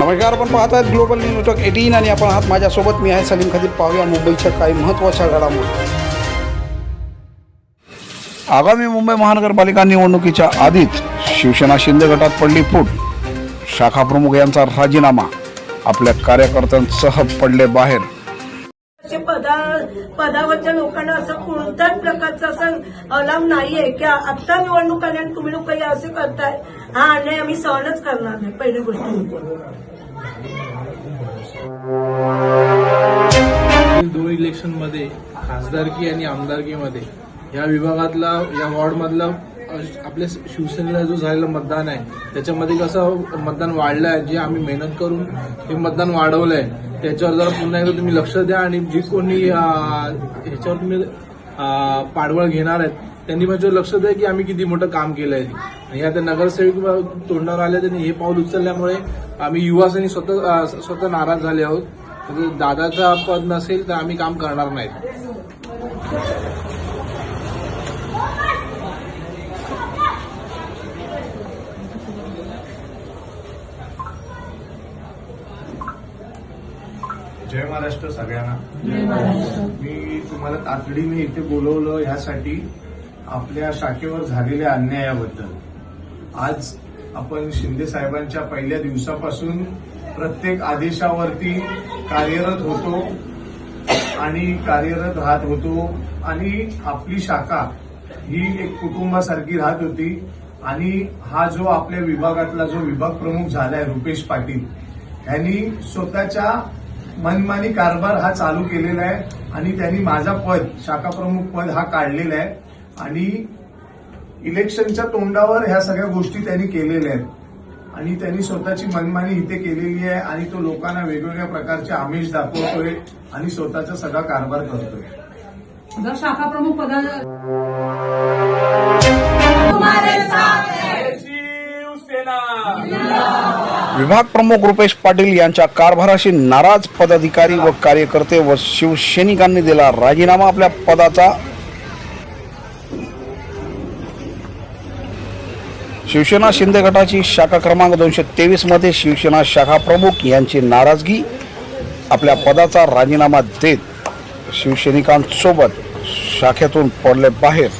नमस्कार आपण पाहत आहेत ग्लोबल न्यूज नेटवर्क एटीन आणि आपण आहात माझ्यासोबत. मी आहे सलीम खदीर पाहूया मुंबईच्या काही महत्त्वाच्या घडामोडी. आगामी मुंबई महानगरपालिका निवडणुकीच्या आधीच शिवसेना शिंदे गटात पडली फूट. शाखा प्रमुख यांचा राजीनामा. आपल्या कार्यकर्त्यांसह पडले बाहेर. पदा पदावरच्या लोकांना असं कोणत्याच प्रकारचा असं अलाम नाहीये की आत्ता निवडणूक आली आणि तुम्ही लोक या असे करताय. हा अन्याय आम्ही सहनच करणार नाही पहिली गोष्ट. दोन इलेक्शनमध्ये खासदारकी आणि आमदारकीमध्ये या विभागातला या वॉर्ड मधला आपल्या शिवसेनेला जो झालेलं मतदान आहे त्याच्यामध्ये कसं मतदान वाढलं आहे जे आम्ही मेहनत करून हे मतदान वाढवलंय त्याच्यावर जरा पुन्हा एकदा तुम्ही लक्ष द्या आणि जी कोणी ह्याच्यावर तुम्ही पाडवळ घेणार आहेत त्यांनी माझ्यावर लक्ष द्या की आम्ही किती मोठं काम केलंय. आहे आणि आता नगरसेवक तोंडावर आले त्यांनी हे पाऊल उचलल्यामुळे आम्ही युवासेनी स्वतः स्वतः नाराज झाले आहोत. म्हणजे दादाचा पद नसेल तर आम्ही काम करणार नाहीत. जय महाराष्ट्र सगळ्यांना. मी तुम्हाला तातडीने इथे बोलवलं ह्यासाठी आपल्या शाखेवर झालेल्या अन्यायाबद्दल. आज आपण शिंदे साहेबांच्या पहिल्या दिवसापासून प्रत्येक आदेशावरती कार्यरत होतो आणि कार्यरत राहत होतो आणि आपली शाखा ही एक कुटुंबासारखी राहत होती आणि हा जो आपल्या विभागातला जो विभाग प्रमुख झालाय रुपेश पाटील यांनी स्वतःच्या मनमानी कारभार हा चालू केलेला आहे आणि त्यांनी माझा पद शाखा प्रमुख पद हा काढलेला आहे. आणि इलेक्शनच्या तोंडावर ह्या सगळ्या गोष्टी त्यांनी केलेल्या आहेत. आणि त्यांनी स्वतःची मनमानी इथे केलेली आहे आणि तो लोकांना वेगवेगळ्या प्रकारचे आमिष दाखवतोय आणि स्वतःचा सगळा कारभार करतोय. शाखा प्रमुख पदा विभाग प्रमुख रुपेश पाटील यांच्या कारभाराशी नाराज पदाधिकारी व कार्यकर्ते व शिवसैनिकांनी दिला राजीनामा आपल्या पदाचा. शिवसेना शिंदे गटाची शाखा क्रमांक दोनशे तेवीसमध्ये शिवसेना शाखा प्रमुख यांची नाराजगी आपल्या पदाचा राजीनामा देत शिवसैनिकांसोबत शाखेतून पडले बाहेर.